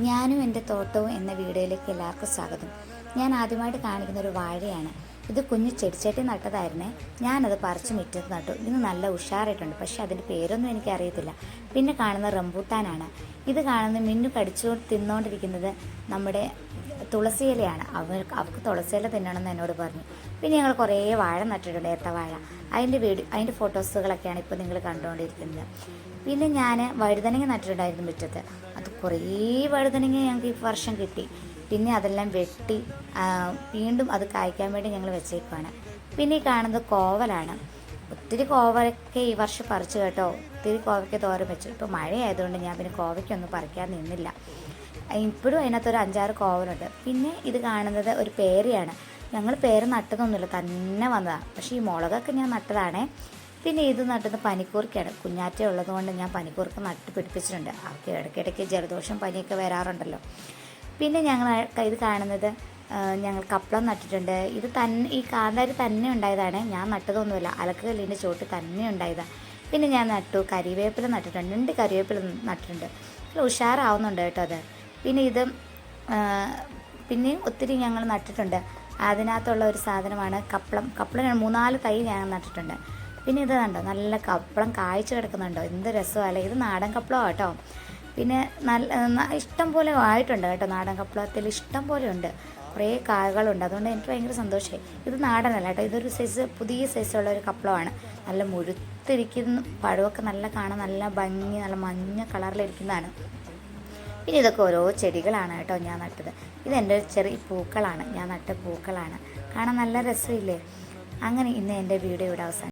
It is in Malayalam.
ഞാനും എന്റെ തോട്ടവും എന്ന വീഡിയോയിലേക്ക് എല്ലാവർക്കും സ്വാഗതം. ഞാൻ ആദ്യമായിട്ട് കാണിക്കുന്ന ഒരു വാഴയാണ്. ഇത് കുഞ്ഞു ചെടിച്ചട്ടി നട്ടതായിരുന്നേ. ഞാനത് പറിച്ച് മുറ്റത്ത് നട്ടു. ഇന്ന് നല്ല ഉഷാറായിട്ടുണ്ട്. പക്ഷെ അതിന്റെ പേരൊന്നും എനിക്കറിയത്തില്ല. പിന്നെ കാണുന്ന റംബൂട്ടാനാണ്. ഇത് കാണുന്ന മിന്നു കടിച്ചു തിന്നുകൊണ്ടിരിക്കുന്നത് നമ്മുടെ തുളസി ഇലയാണ്. അവർ അവർക്ക് തുളസി ഇല തിന്നണമെന്ന് എന്നോട് പറഞ്ഞു. പിന്നെ ഞങ്ങൾ കുറേ വാഴ നട്ടിട്ടുണ്ട് ഏത്തവാഴ അതിന്റെ വീഡിയോ അതിന്റെ ഫോട്ടോസുകളൊക്കെയാണ് ഇപ്പോൾ നിങ്ങൾ കണ്ടുകൊണ്ടിരിക്കുന്നത്. പിന്നെ ഞാൻ വഴുതനങ്ങ നട്ടിട്ടുണ്ടായിരുന്നു മുറ്റത്ത്. അത് കുറേ വഴുതനങ്ങ ഞങ്ങൾക്ക് ഈ വർഷം കിട്ടി. പിന്നെ അതെല്ലാം വെട്ടി വീണ്ടും അത് കായ്ക്കാൻ വേണ്ടി ഞങ്ങൾ വെച്ചേക്കുവാണ്. പിന്നെ ഈ കാണുന്നത് കോവലാണ്. ഒത്തിരി കോവയ്ക്ക് ഈ വർഷം പറിച്ചു കേട്ടോ. ഒത്തിരി കോവയ്ക്ക് തോരൻ വെച്ചു. ഇപ്പോൾ മഴയായതുകൊണ്ട് ഞാൻ പിന്നെ കോവയ്ക്കൊന്നും പറിക്കാൻ നിന്നില്ല. ഇപ്പോഴും അതിനകത്തൊരു അഞ്ചാറ് കോവലുണ്ട്. പിന്നെ ഇത് കാണുന്നത് ഒരു പേരയാണ്. ഞങ്ങൾ പേര് നട്ടതൊന്നുമില്ല. തന്നെ വന്നതാണ് പക്ഷേ ഈ മുളകൊക്കെ ഞാൻ നട്ടതാണേ. പിന്നെ ഇത് നട്ടത് പനിക്കൂർക്കയാണ്. കുഞ്ഞാറ്റ ഉള്ളതുകൊണ്ട് ഞാൻ പനിക്കൂർക്ക നട്ട് പിടിപ്പിച്ചിട്ടുണ്ട്. അവർക്ക് ഇടയ്ക്കിടയ്ക്ക് ജലദോഷം പനിയൊക്കെ വരാറുണ്ടല്ലോ. പിന്നെ ഞങ്ങൾ ഇത് കാണുന്നത് ഞങ്ങൾ കപ്പളം നട്ടിട്ടുണ്ട്. ഇത് തന്നെ ഈ കാന്താരി തന്നെ ഉണ്ടായതാണ്. ഞാൻ നട്ടതൊന്നുമില്ല. അലക്കുകല്ലിന്റെ ചോട്ട് തന്നെ ഉണ്ടായതാണ് പിന്നെ ഞാൻ നട്ടു കരിവേപ്പില നട്ടിട്ടുണ്ട്. രണ്ട് കരിവേപ്പില നട്ടിട്ടുണ്ട്. നല്ല ഉഷാറാവുന്നുണ്ട് കേട്ടോ അത്. പിന്നെ ഇത് പിന്നെയും ഒത്തിരി ഞങ്ങൾ നട്ടിട്ടുണ്ട്. അതിനകത്തുള്ള ഒരു സാധനമാണ് കപ്പളം കപ്പളം മൂന്നാൽ തൈ ഞാൻ നട്ടിട്ടുണ്ട്. പിന്നെ ഇത് കണ്ടോ? നല്ല കപ്പളം കായ്ച്ചു കിടക്കുന്നുണ്ടോ? എന്ത് രസമല്ലേ ഇത് നാടൻ കപ്പളം കേട്ടോ പിന്നെ നല്ല ഇഷ്ടം പോലെ ആയിട്ടുണ്ട് കേട്ടോ നാടൻ കപ്പളത്തിൽ. ഇഷ്ടം പോലെ ഉണ്ട്. കുറേ കായകളുണ്ട്. അതുകൊണ്ട് എനിക്ക് ഭയങ്കര സന്തോഷമായി ഇത് നാടനല്ല കേട്ടോ. ഇതൊരു സൈസ് പുതിയ സൈസുള്ള ഒരു കപ്പളമാണ്. നല്ല മുഴുത്തിരിക്കുന്ന പഴമൊക്കെ നല്ല കാണാൻ നല്ല ഭംഗി നല്ല മഞ്ഞ കളറിലിരിക്കുന്നതാണ് പിന്നെ ഇതൊക്കെ ഓരോ ചെടികളാണ് കേട്ടോ ഞാൻ നട്ടത്. ഇതെന്റെ ചെറിയ പൂക്കളാണ്. ഞാൻ നട്ട പൂക്കളാണ്. കാണാൻ നല്ല രസമില്ലേ? അങ്ങനെ ഇന്ന് എന്റെ വീഡിയോ ഇവിടെ അവസാനം